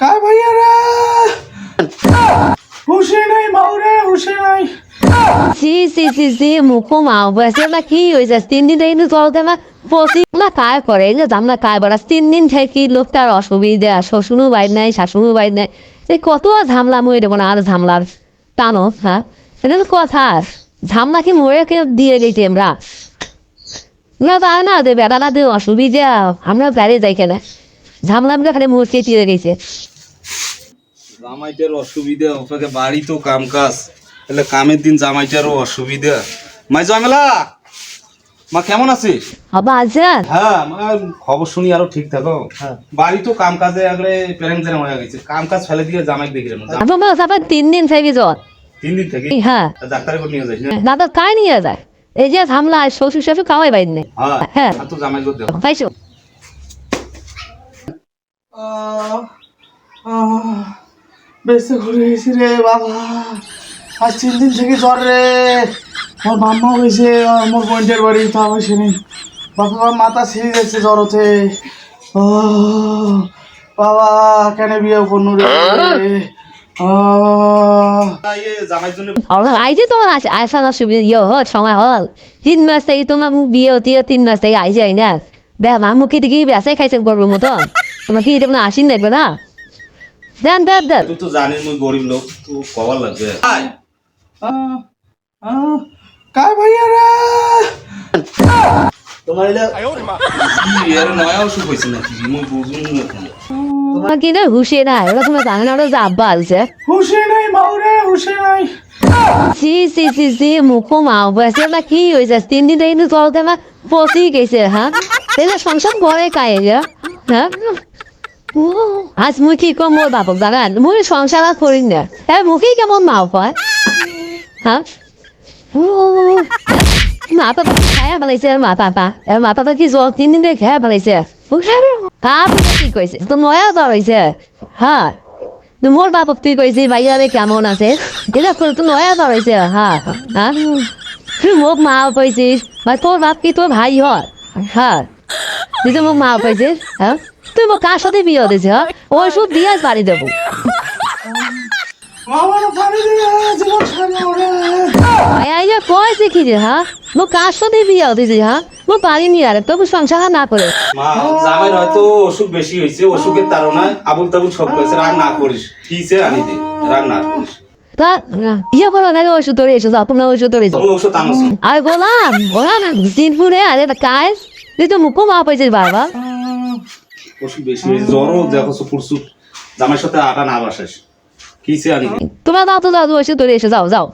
কার ভাইয়া হুশে নাই মাউরে হুশে নাই। সি সি সি সি মাও বসে না কি হয়েছে তিন দিন এই চলতে না। কায় করে যে কায় তিন দিন লোকটার অসুবিধা? শ্বশুরও বাইর নাই শাশুড়ও বাইর নাই। এই কত ঝামলা মরে দেবো না আর ঝামলার টানো হ্যাঁ তো কথা। ঝামলা কি মরে দিয়ে গেছি আমরা? না তা না দে অসুবিধা। আমরা বেড়ে যাই কেনা। খালি দিয়ে গেছে। জামাইটার অসুবিধা বাড়ি তো কাম কাজ তাহলে কামের দিন জামাইটারও অসুবিধা। মাই জয়মেলা মা কেমন আছিস? আজান হ্যাঁ মা খবর শুনি আরও ঠিক থাকো। বাড়ি তো কাম কাজে আগলে প্যারেন্ট জেনে হয়ে গেছে। কাম কাজ ফেলে দিয়ে জামাই আপনার তারপর তিন দিন থেকে জ্বর। তিন দিন থেকে? হ্যাঁ। নিয়ে যাইস না তো কাই নিয়ে যায়। এই যে ঝামলা শ্বশুর শাশুড় খাওয়াই বাইর নেই। হ্যাঁ। হ্যাঁ। তো জামাই দেখো পাইছো? বেশি ঘুরে গেছি রে বাবা। আজ তিন দিন থেকে জ্বর রে। আমার মাম্মা হয়েছে আমার বোনটার বাড়ি তা হয়েছে নি বাবা মাথা ছিঁড়ে যাচ্ছে জ্বর হতে ও বাবা, কেন বিয়ে করনু রে? আর তোমার আসে না সুবিধা তিন মাস থেকে তোমার মুখ বিয়ে হতে তিন মাস থেকে আই যায় না। বে মা মুখে দিকে বেসাই খাইছে গরুর মতন। তোমরা কি এটা আসিন দেখবে না? দেন দেন দেন। তুই তো জানিস মুই গরিব লোক তুই কবার লাগবে। কার ভাইয়া রে তোমার এলা এর নয়া অসুখ হইছে নাকি? মুই বুঝুন না তোমার কি না হুশে নাই ওরা তোমরা জানো না ওরা জাব্বা আছে হুশে কি হইছে তিন দিন ধরে তো পচি গেছে হ্যাঁ তাহলে সংসার বড় কায়ে হ্যাঁ আজ মুই কি কম মোর বাপক জানান মুই সংসার আর করি না? হ্যাঁ মুখে কেমন মাও হ্যাঁ ও, মা পাপা খায়া পেলাইছে মা পাপা? এর মা পাপা কি জল তিন দিন ধরে খায়া পেলাইছে কাপ কি কইছে তো নয়া জ্বর হয়েছে হ্যাঁ মোর বাপক তুই কইছি ভাইয়ারে কেমন আছে? এটা করে তো নয়া জ্বর হয়েছে হ্যাঁ হ্যাঁ মোক মা কইছিস বা তোর বাপ কি তোর ভাই হয়? হ্যাঁ তুই তো মোক মা কইছিস হ্যাঁ তুই কার সাথে বিয়ে দিছিস হ্যাঁ? ওই সব দিয়ে বাড়ি দেবো। আইয়া যে হ্যাঁ? মোক কার সাথে বিয়ে হ্যাঁ? আর তবু সংসার না করে। মা জামাইয়ের হয়তো অসুখ বেশি হয়েছে অসুখের তাড়নায় আবুল তাবুল সব করেছে রাগ না করিস। কিসে আনি দে রাগ না করিস। তা ইয়ে বলো না ওষুধ ধরে এসো যাও ওষুধ ধরে যাও। তুমি ওষুধ আনোস আর গোলাম গোলাম দিনপুরে আরে কাজ। তুই তো মুখও মা পাইছিস বাবা। অসুখ বেশি হয়েছে। জ্বরও দেখো ফুরসুট জামাইয়ের সাথে আটা না বাসাস কিসে আনি দে তোমরা দাও তো দাও ওষুধ ধরে এসে যাও যাও।